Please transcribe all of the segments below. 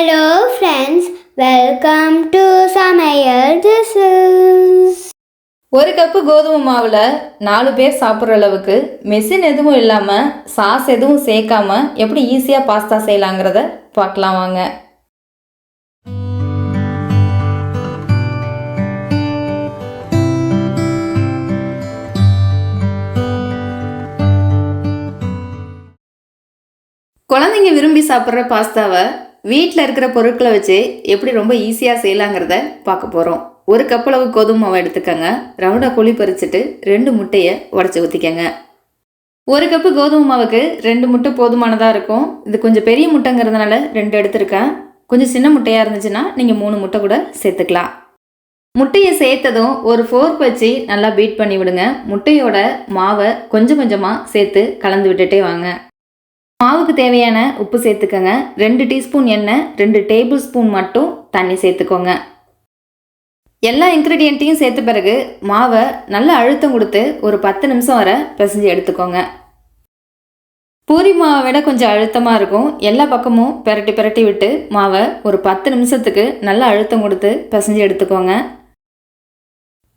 Hello friends welcome to சமையல் this ஒரு cup கோதுமை மாவில் நாலு பேர் சாப்பிட்ற அளவுக்கு மெஷின் எதுவும் இல்லாமல் சாஸ் எதுவும் சேர்க்காம எப்படி ஈஸியாக பாஸ்தா செய்யலாங்கிறத பார்க்கலாம் வாங்க. குழந்தைங்க விரும்பி சாப்பிட்ற பாஸ்தாவை வீட்டில் இருக்கிற பொருட்களை வச்சு எப்படி ரொம்ப ஈஸியாக செய்யலாங்கிறத பார்க்க போகிறோம் ஒரு கப் அளவு கோதுமை மாவை எடுத்துக்கோங்க. ரவுண்டாக குழி பறிச்சுட்டு ரெண்டு முட்டையை உடச்சி ஊற்றிக்கங்க ஒரு கப்பு கோதுமை மாவுக்கு ரெண்டு முட்டை போதுமானதாக இருக்கும். இது கொஞ்சம் பெரிய முட்டைங்கிறதுனால ரெண்டு எடுத்திருக்கேன். கொஞ்சம் சின்ன முட்டையாக இருந்துச்சுன்னா நீங்கள் மூணு முட்டை கூட சேர்த்துக்கலாம். முட்டையை சேர்த்ததும் ஒரு ஃபோர்க் வச்சு நல்லா பீட் பண்ணி விடுங்க. முட்டையோட மாவை கொஞ்சம் கொஞ்சமாக சேர்த்து கலந்து விட்டுட்டே வாங்க. மாவுக்கு தேவையான உப்பு சேர்த்துக்கோங்க. ரெண்டு டீஸ்பூன் எண்ணெய் ரெண்டு டேபிள் ஸ்பூன் மட்டும் தண்ணி சேர்த்துக்கோங்க. எல்லா இன்க்ரீடியண்ட்டையும் சேர்த்த பிறகு மாவை நல்லா அழுத்தம் கொடுத்து ஒரு பத்து நிமிஷம் வரை பிசைஞ்சு எடுத்துக்கோங்க. பூரி மாவை விட கொஞ்சம் அழுத்தமாக இருக்கும். எல்லா பக்கமும் பெரட்டி பெரட்டி விட்டு மாவை ஒரு பத்து நிமிஷத்துக்கு நல்லா அழுத்தம் கொடுத்து பிசைஞ்சு எடுத்துக்கோங்க.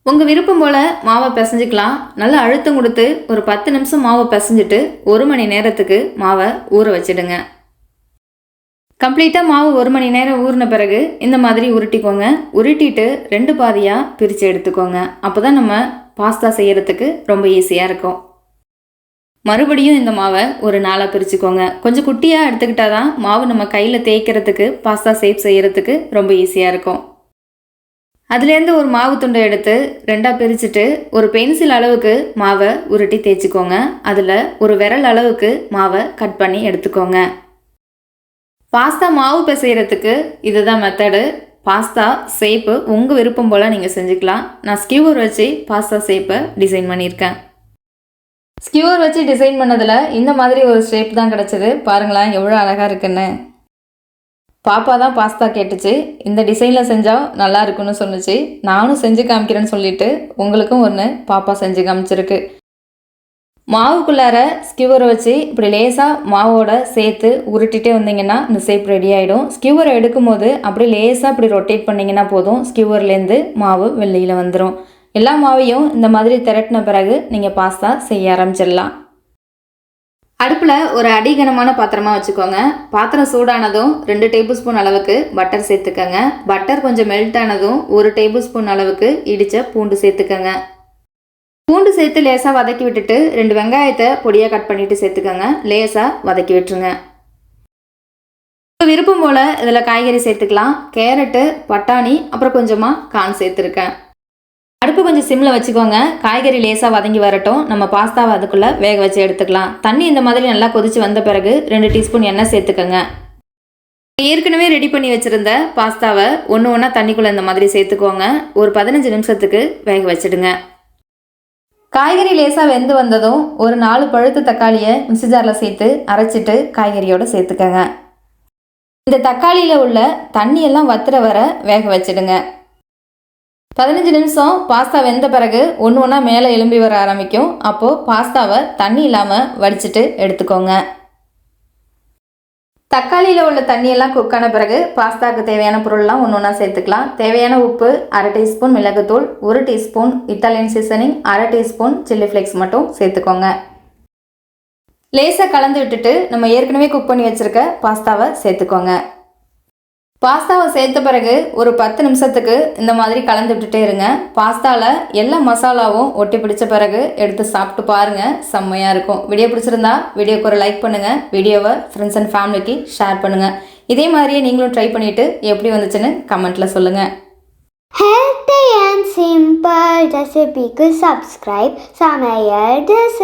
உங்கள் விருப்பம் போல் மாவை பிசைஞ்சிக்கலாம். நல்லா அழுத்தம் கொடுத்து ஒரு பத்து நிமிஷம் மாவை பிசைஞ்சிட்டு ஒரு மணி நேரத்துக்கு மாவை ஊற வச்சிடுங்க. கம்ப்ளீட்டாக மாவு ஒரு மணி நேரம் ஊறின பிறகு இந்த மாதிரி உருட்டிக்கோங்க. உருட்டிட்டு ரெண்டு பாதியாக பிரித்து எடுத்துக்கோங்க. அப்போ தான் நம்ம பாஸ்தா செய்கிறதுக்கு ரொம்ப ஈஸியாக இருக்கும். மறுபடியும் இந்த மாவை ஒரு நாளாக பிரிச்சுக்கோங்க. கொஞ்சம் குட்டியாக எடுத்துக்கிட்டால் தான் மாவு நம்ம கையில் தேய்க்கிறதுக்கு பாஸ்தா சேப் செய்கிறதுக்கு ரொம்ப ஈஸியாக இருக்கும். அதுலேருந்து ஒரு மாவு துண்டை எடுத்து ரெண்டாக பிரிச்சுட்டு ஒரு பென்சில் அளவுக்கு மாவை உருட்டி தேய்ச்சிக்கோங்க. அதில் ஒரு விரல் அளவுக்கு மாவை கட் பண்ணி எடுத்துக்கோங்க. பாஸ்தா மாவு பிசைகிறதுக்கு இதுதான் மெத்தடு பாஸ்தா ஷேப்பு உங்கள் விருப்பம் போல் நீங்கள் செஞ்சுக்கலாம். நான் ஸ்கியூவர் வச்சு பாஸ்தா ஷேப்பை டிசைன் பண்ணியிருக்கேன். ஸ்கியூவர் வச்சு டிசைன் பண்ணதில் இந்த மாதிரி ஒரு ஷேப் தான் கிடச்சிது. பாருங்களேன் எவ்வளோ அழகாக இருக்குன்னு. பாப்பா தான் பாஸ்தா கேட்டுச்சு. இந்த டிசைனில் செஞ்சால் நல்லா இருக்குன்னு சொன்னிச்சு. நானும் செஞ்சு காமிக்கிறேன்னு சொல்லிட்டு உங்களுக்கும் ஒன்று பாப்பா செஞ்சு காமிச்சிருக்கு. மாவுக்குள்ளார ஸ்கியூவரை வச்சு இப்படி லேசாக மாவோட சேர்த்து உருட்டிகிட்டே வந்தீங்கன்னா இந்த சேப் ரெடி ஆகிடும் ஸ்கியூவரை எடுக்கும்போது அப்படி லேசாக இப்படி ரொட்டேட் பண்ணிங்கன்னா போதும். ஸ்கியூவர்லேருந்து மாவு வெளியில் வந்துடும் எல்லா மாவையும் இந்த மாதிரி திரட்டின பிறகு நீங்கள் பாஸ்தா செய்ய ஆரம்பிச்சிடலாம். அடுப்பில் ஒரு அடிகனமான பாத்திரமாக வச்சுக்கோங்க. பாத்திரம் சூடானதும் ரெண்டு டேபிள் ஸ்பூன் அளவுக்கு பட்டர் சேர்த்துக்கோங்க. பட்டர் கொஞ்சம் மெல்ட் ஆனதும் ஒரு டேபிள் ஸ்பூன் அளவுக்கு இடித்த பூண்டு சேர்த்துக்கோங்க. பூண்டு சேர்த்து லேசாக வதக்கி விட்டுட்டு ரெண்டு வெங்காயத்தை பொடியாக கட் பண்ணிவிட்டு சேர்த்துக்கோங்க. லேசாக வதக்கி விட்டுருங்க. விருப்பம் போல் இதில் காய்கறி சேர்த்துக்கலாம். கேரட்டு பட்டாணி அப்புறம் கொஞ்சமாக கான் சேர்த்துருக்கேன். அடுப்பு கொஞ்சம் சிம்மில் வச்சுக்கோங்க. காய்கறி லேசாக வதங்கி வரட்டும். நம்ம பாஸ்தாவை அதுக்குள்ளே வேக வச்சு எடுத்துக்கலாம். தண்ணி இந்த மாதிரி நல்லா கொதிச்சு வந்த பிறகு ரெண்டு டீஸ்பூன் எண்ணெய் சேர்த்துக்கோங்க. ஏற்கனவே ரெடி பண்ணி வச்சுருந்த பாஸ்தாவை ஒன்று ஒன்றா தண்ணிக்குள்ளே இந்த மாதிரி சேர்த்துக்கோங்க. ஒரு பதினஞ்சு நிமிஷத்துக்கு வேக வச்சுடுங்க. காய்கறி லேசாக வெந்து வந்ததும் ஒரு நாலு பழுத்த தக்காளியை மிக்சி ஜாரில் சேர்த்து அரைச்சிட்டு காய்கறியோடு சேர்த்துக்கோங்க. இந்த தக்காளியில் உள்ள தண்ணியெல்லாம் வத்துற வர வேக வச்சுடுங்க. பதினஞ்சு நிமிஷம் பாஸ்தா வெந்த பிறகு ஒன்று ஒன்றா மேலே எலும்பி வர ஆரம்பிக்கும். அப்போது பாஸ்தாவை தண்ணி இல்லாமல் வடிச்சிட்டு எடுத்துக்கோங்க. தக்காளியில் உள்ள தண்ணியெல்லாம் குக்கான பிறகு பாஸ்தாவுக்கு தேவையான பொருள்லாம் ஒன்று ஒன்றா சேர்த்துக்கலாம். தேவையான உப்பு அரை டீஸ்பூன் மிளகுத்தூள் ஒரு டீஸ்பூன் இத்தாலியன் சீசனிங் அரை டீஸ்பூன் சில்லி ஃப்ளேக்ஸ் மட்டும் சேர்த்துக்கோங்க. லேசாக கலந்து விட்டுட்டு நம்ம ஏற்கனவே குக் பண்ணி வச்சுருக்க பாஸ்தாவை சேர்த்துக்கோங்க. பாஸ்தாவை சேர்த்த பிறகு ஒரு பத்து நிமிஷத்துக்கு இந்த மாதிரி கலந்து விட்டுட்டே இருங்க. பாஸ்தாவில் எல்லா மசாலாவும் ஒட்டி பிடிச்ச பிறகு எடுத்து சாப்பிட்டு பாருங்கள் செம்மையாக இருக்கும். வீடியோ பிடிச்சிருந்தா வீடியோக்கு ஒரு லைக் பண்ணுங்கள் வீடியோவை ஃப்ரெண்ட்ஸ் அண்ட் ஃபேமிலிக்கு ஷேர் பண்ணுங்கள் இதே மாதிரியே நீங்களும் ட்ரை பண்ணிவிட்டு எப்படி வந்துச்சுன்னு கமெண்ட்டில் சொல்லுங்கள் ஹெல்த்தி அண்ட் சிம்பிள் ரெசிபிக்கு சப்ஸ்கிரைப் சமையல் திஸ்